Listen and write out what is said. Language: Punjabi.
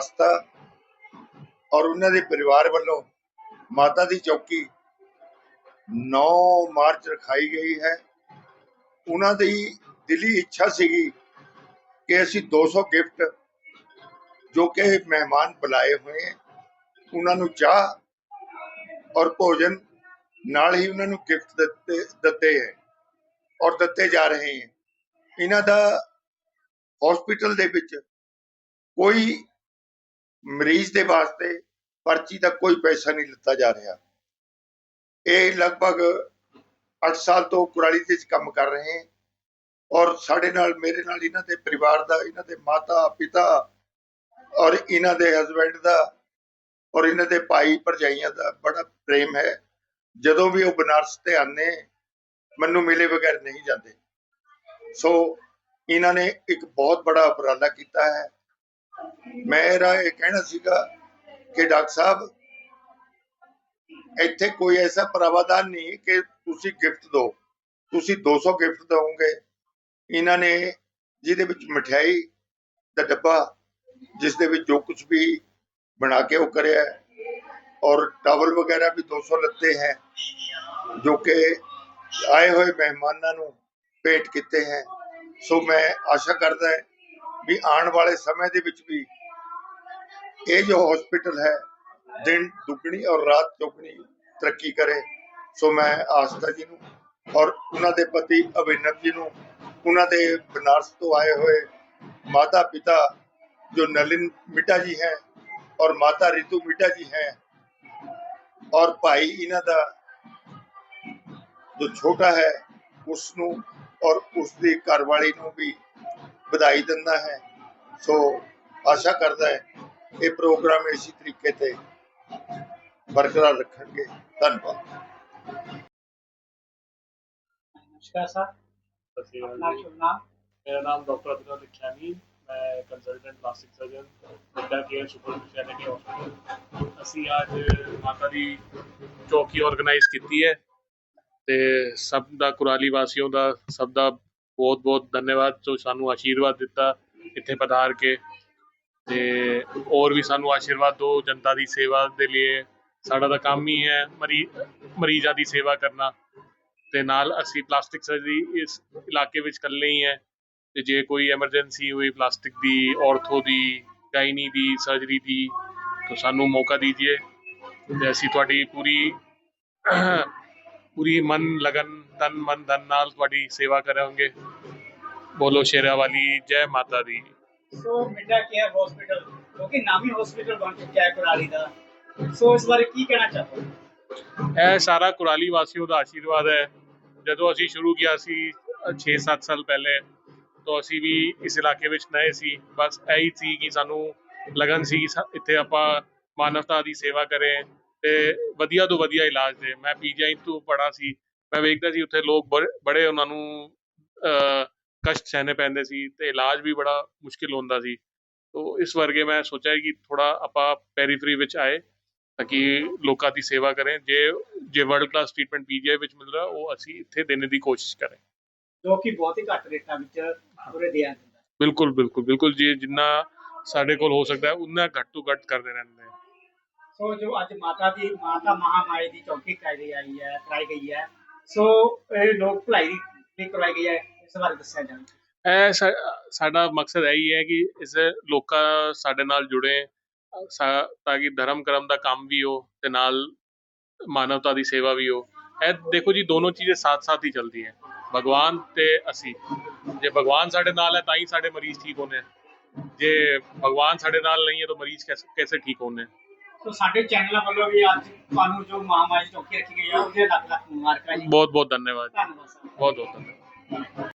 ਆਸਥਾ ਔਰ ਉਹਨਾਂ ਦੇ ਪਰਿਵਾਰ ਵੱਲੋਂ ਮਾਤਾ ਦੀ ਚੌਕੀ 9 ਮਾਰਚ ਰਖਾਈ ਗਈ ਹੈ। ਉਹਨਾਂ ਦੀ ਦਿਲੀ ਇੱਛਾ ਸੀਗੀ ਕਿ ਅਸੀਂ 200 ਗਿਫਟ ਜੋ ਕਿ ਮਹਿਮਾਨ ਬੁਲਾਏ ਹੋਏ ਹੈ, ਉਹਨਾਂ ਨੂੰ ਚਾਹ ਔਰ ਭੋਜਨ ਨਾਲ ਹੀ ਉਹਨਾਂ ਨੂੰ ਗਿਫਟ ਦਿੱਤੇ ਦਿੱਤੇ ਹੈ ਔਰ ਦਿੱਤੇ ਜਾ ਰਹੇ ਹੈ। ਇਹਨਾਂ ਦਾ ਹਸਪੀਟਲ ਦੇ ਵਿੱਚ ਕੋਈ ਮਰੀਜ਼ ਦੇ ਵਾਸਤੇ ਪਰਚੀ ਦਾ ਕੋਈ ਪੈਸਾ ਨਹੀਂ ਲਿੱਤਾ ਜਾ ਰਿਹਾ। ਇਹ ਲਗਭਗ 8 ਸਾਲ ਤੋਂ ਕੁਰਾਲੀ ਦੇ ਵਿੱਚ ਕੰਮ ਕਰ ਰਹੇ ਹਨ ਔਰ ਸਾਡੇ ਨਾਲ, ਮੇਰੇ ਨਾਲ ਇਹਨਾਂ ਦੇ ਪਰਿਵਾਰ ਦਾ, ਇਹਨਾਂ ਦੇ ਮਾਤਾ, ਪਿਤਾ ਔਰ ਇਹਨਾਂ ਦੇ ਹਸਬੰਡ ਦਾ ਔਰ ਇਹਨਾਂ ਦੇ ਭਾਈ ਭਰਜਾਈਆਂ ਦਾ ਬੜਾ ਪ੍ਰੇਮ ਹੈ। ਜਦੋਂ ਵੀ ਉਹ ਬਨਾਰਸ ਤੇ ਆਨੇ ਮੈਨੂੰ ਮਿਲੇ ਬਗੈਰ ਨਹੀਂ ਜਾਂਦੇ। ਸੋ ਇਹਨਾਂ ਨੇ ਇੱਕ ਬਹੁਤ ਬੜਾ ਉਪਰਾਲਾ ਕੀਤਾ ਹੈ। ਮੇਰਾ ਇਹ ਕਹਿਣਾ ਸੀਗਾ ਕਿ ਡਾਕਟਰ ਸਾਹਿਬ, ਇੱਥੇ ਕੋਈ ਐਸਾ ਪ੍ਰਾਵਧਾਨ ਨਹੀਂ ਕਿ ਤੁਸੀਂ ਗਿਫਟ ਦਿਓ। ਤੁਸੀਂ 200 ਗਿਫਟ ਦਿਓਗੇ। ਇਹਨਾਂ ਨੇ ਜਿਹਦੇ ਵਿੱਚ ਮਠਿਆਈ ਦਾ ਡੱਬਾ, ਜਿਸ ਦੇ ਵਿੱਚ ਜੋ ਕੁਝ ਵੀ ਬਣਾ ਕੇ ਉਹ ਕਰਿਆ ਔਰ ਟਾਵਲ ਵਗੈਰਾ ਵੀ 200 ਲੱਤੇ ਹੈ, ਜੋ ਕਿ ਆਏ ਹੋਏ ਮਹਿਮਾਨਾਂ ਨੂੰ ਭੇਟ ਕੀਤੇ ਹੈ। ਸੋ ਮੈਂ ਆਸ਼ਾ ਕਰਦਾ ਹੈ ਵੀ ਆਉਣ ਵਾਲੇ ਸਮੇਂ ਦੇ ਵਿੱਚ ਵੀ ਇਹ ਜੋ ਹਸਪੀਟਲ ਹੈ, ਦਿਨ ਦੁੱਗਣੀ ਔਰ ਰਾਤ ਚੌਗਣੀ ਤਰੱਕੀ ਕਰੇ। ਸੋ ਮੈਂ ਆਸਥਾ ਜੀ ਨੂੰ ਔਰ ਉਹਨਾਂ ਦੇ ਪਤੀ ਅਭਿਨਵ ਜੀ ਨੂੰ, ਉਹਨਾਂ ਦੇ ਬਨਾਰਸ ਤੋਂ ਆਏ ਹੋਏ ਮਾਤਾ ਪਿਤਾ ਜੋ ਨਲਿਨ ਮਿੱਟਾ ਜੀ ਹੈ ਔਰ ਮਾਤਾ ਰਿਤੂ ਮਿੱਟਾ ਜੀ ਹੈ ਔਰ ਭਾਈ ਇਹਨਾਂ ਦਾ ਜੋ ਛੋਟਾ ਹੈ ਉਸ ਨੂੰ ਔਰ ਉਸ ਦੀ ਘਰਵਾਲੀ ਨੂੰ ਵੀ ਵਧਾਈ ਦਿੰਦਾ ਹੈ। ਸੋ ਆਸ਼ਾ ਕਰਦਾ ਹੈ ਇਹ ਪ੍ਰੋਗਰਾਮ ਇਸੇ ਤਰੀਕੇ ਤੇ ਬਰਕਰਾਰ ਰੱਖਣਗੇ। ਧੰਨਵਾਦ। ਨਮਸਕਾਰ ਸਰ। ਆਪਣਾ ਨਾਮ? ਮੇਰਾ ਨਾਮ ਡਾਕਟਰ ਅਦਿਨਾ ਲਖਿਆਨੀ ਮੈਂ consultant plastic surgeon Badda care super speciality hospital ਅਸੀਂ ਅੱਜ ਮਾਤਾ ਦੀ ਚੌਕੀ ਆਰਗੇਨਾਈਜ਼ ਕੀਤੀ ਹੈ ਤੇ ਸਭ ਦਾ ਕੁਰਾਲੀ ਵਾਸੀਆਂ ਦਾ ਸਭ ਦਾ ਬਹੁਤ ਬਹੁਤ ਧੰਨਵਾਦ। ਜੋ ਸਾਨੂੰ ਆਸ਼ੀਰਵਾਦ ਦਿੱਤਾ ਇੱਥੇ ਪਧਾਰ ਕੇ ਤੇ ਹੋਰ ਵੀ ਸਾਨੂੰ ਆਸ਼ੀਰਵਾਦ ਦਿਓ, ਜਨਤਾ ਦੀ ਸੇਵਾ ਦੇ ਲਈ ਸਾਡਾ ਤਾਂ ਕੰਮ ਹੀ ਹੈ ਮਰੀਜ਼ਾਂ ਦੀ ਸੇਵਾ ਕਰਨਾ। ਤੇ ਨਾਲ ਅਸੀਂ ਪਲਾਸਟਿਕ ਸਰਜਰੀ ਇਸ ਇਲਾਕੇ ਵਿੱਚ ਇਕੱਲੇ ਹੀ ਹੈ। ਤੇ ਜੇ ਕੋਈ ਐਮਰਜੈਂਸੀ ਹੋਈ ਪਲਾਸਟਿਕ ਦੀ, ਔਰਥੋ ਦੀ, ਗਾਇਨੀ ਦੀ, ਸਰਜਰੀ ਦੀ, ਤਾਂ ਸਾਨੂੰ ਮੌਕਾ ਦੀजिए ਤੇ ਅਸੀਂ ਤੁਹਾਡੀ ਪੂਰੀ ਪੂਰੀ ਮਨ ਲਗਨ ਤਨ ਮਨ ਧਨ ਨਾਲ ਤੁਹਾਡੀ ਸੇਵਾ ਕਰਾਂਗੇ। ਬੋਲੋ ਸ਼ੇਰਾ ਵਾਲੀ ਜੈ ਮਾਤਾ ਦੀ। ਸੋ ਮਿੰਡਾ ਕੇਅਰ ਹਸਪੀਟਲ ਕਿਉਂਕਿ ਨਾਮੀ ਹਸਪੀਟਲ ਬਣ ਚੁੱਕਿਆ ਹੈ ਕੁਰਾਲੀ ਦਾ। ਸੋ ਇਸ ਬਾਰੇ ਕੀ ਕਹਿਣਾ ਚਾਹੋ ਇਹ ਸਾਰਾ ਕੁਰਾਲੀ ਵਾਸੀਓ ਦਾ ਆਸ਼ੀਰਵਾਦ ਹੈ। ਜਦੋਂ ਅਸੀਂ ਸ਼ੁਰੂ ਕੀਤਾ ਸੀ 6-7 ਸਾਲ ਪਹਿਲੇ ਤੋਂ ਅਸੀਂ ਵੀ ਇਸ ਇਲਾਕੇ ਵਿੱਚ ਨਏ ਸੀ। ਬਸ ਐਹੀ ਸੀ ਕਿ ਸਾਨੂੰ ਲਗਨ ਸੀ ਇੱਥੇ ਆਪਾਂ ਮਾਨਵਤਾ ਦੀ ਸੇਵਾ ਕਰੇ। ਤੇ ਵਧੀਆ ਤੋਂ ਵਧੀਆ ਇਲਾਜ ਦੇ। ਮੈਂ ਪੀਜੀਆਈ ਤੋਂ ਪੜਾ ਸੀ। ਮੈਂ ਵੇਖਦਾ ਸੀ ਉੱਥੇ ਲੋਕ ਬੜੇ- ਉਹਨਾਂ ਨੂੰ ਕਸ਼ਟ ਸਹਿਣੇ ਪੈਂਦੇ ਸੀ ਤੇ ਇਲਾਜ ਵੀ ਬੜਾ ਮੁਸ਼ਕਿਲ ਹੁੰਦਾ ਸੀ। ਤੋ ਇਸ ਵਰਗੇ ਮੈਂ ਸੋਚਿਆ ਕਿ ਥੋੜਾ ਆਪਾਂ ਪੈਰੀਫਰੀ ਵਿੱਚ ਆਏ ਤਾਂ ਕਿ ਲੋਕਾਂ ਦੀ ਸੇਵਾ ਕरें ਜੇ ਜੇ ਵਰਲਡ ਕਲਾਸ ਟ੍ਰੀਟਮੈਂਟ ਪੀਜੀਆਈ ਵਿੱਚ ਮਿਲ ਰਿਹਾ ਉਹ ਅਸੀਂ ਇੱਥੇ ਦੇਣੇ ਦੀ ਕੋਸ਼ਿਸ਼ ਕरें ਜੋ ਕਿ ਬਹੁਤ ਹੀ ਘੱਟ ਰੇਟਾਂ ਵਿੱਚ ਪੂਰੇ ਦਿਆ ਜਾਂਦਾ। ਬਿਲਕੁਲ ਬਿਲਕੁਲ ਬਿਲਕੁਲ। ਜੀ ਜਿੰਨਾ ਸਾਡੇ ਕੋਲ ਹੋ ਸਕਦਾ ਹੈ ਉਨਾ ਘੱਟ ਤੋਂ ਘੱਟ ਕਰਦੇ ਰਹਿੰਦੇ ਸੋ ਜੋ ਅੱਜ ਮਾਤਾ ਦੀ, ਮਾਤਾ ਮਹਾਮਾਈ ਦੀ ਚੌਕੀ ਕਰਾਈ ਆਈ ਹੈ, ਕਰਾਈ ਗਈ ਹੈ। ਸੋ ਇਹ ਲੋਕ ਭਲਾਈ ਵੀ ਕਰਵਾਈ ਗਈ ਹੈ, ਇਸ ਬਾਰੇ ਦੱਸਿਆ ਜਾਵੇ। ਇਹ ਸਾਡਾ ਮਕਸਦ ਇਹ ਹੀ ਹੈ ਕਿ ਇਸ ਲੋਕਾਂ ਸਾਡੇ ਨਾਲ ਜੁੜੇ ਤਾਂ ਕਿ ਧਰਮ ਕਰਮ ਦਾ ਕੰਮ ਵੀ ਹੋ ਤੇ ਨਾਲ ਮਾਨਵਤਾ ਦੀ ਸੇਵਾ ਵੀ ਹੋ। ਇਹ ਦੇਖੋ ਜੀ, ਦੋਨੋਂ ਚੀਜ਼ਾਂ ਸਾਥ ਸਾਥ ਹੀ ਚੱਲਦੀ ਹੈ। ਭਗਵਾਨ ਤੇ ਅਸੀਂ। ਜੇ ਭਗਵਾਨ ਸਾਡੇ ਨਾਲ ਹੈ, ਤਾਂ ਹੀ ਸਾਡੇ ਮਰੀਜ਼ ਠੀਕ ਹੋਣੇ ਜੇ ਭਗਵਾਨ ਸਾਡੇ ਨਾਲ ਨਹੀਂ ਹੈ, ਤਾਂ ਮਰੀਜ਼ ਕੈਸੇ ਕੈਸੇ ਠੀਕ ਹੋਣੇ ਸੋ ਸਾਡੇ ਚੈਨਲ ਵੱਲੋਂ ਵੀ ਅੱਜ ਤੁਹਾਨੂੰ ਜੋ ਮਹਾਮਾਰੀ ਚੌਕੀ ਰੱਖੀ ਗਈ ਹੈ ਉਹਦੇ ਲੱਖ ਲੱਖ ਮੁਬਾਰਕਾਂ ਜੀ। ਬਹੁਤ ਬਹੁਤ ਧੰਨਵਾਦ ਧੰਨਵਾਦ ਬਹੁਤ ਬਹੁਤ ਧੰਨਵਾਦ।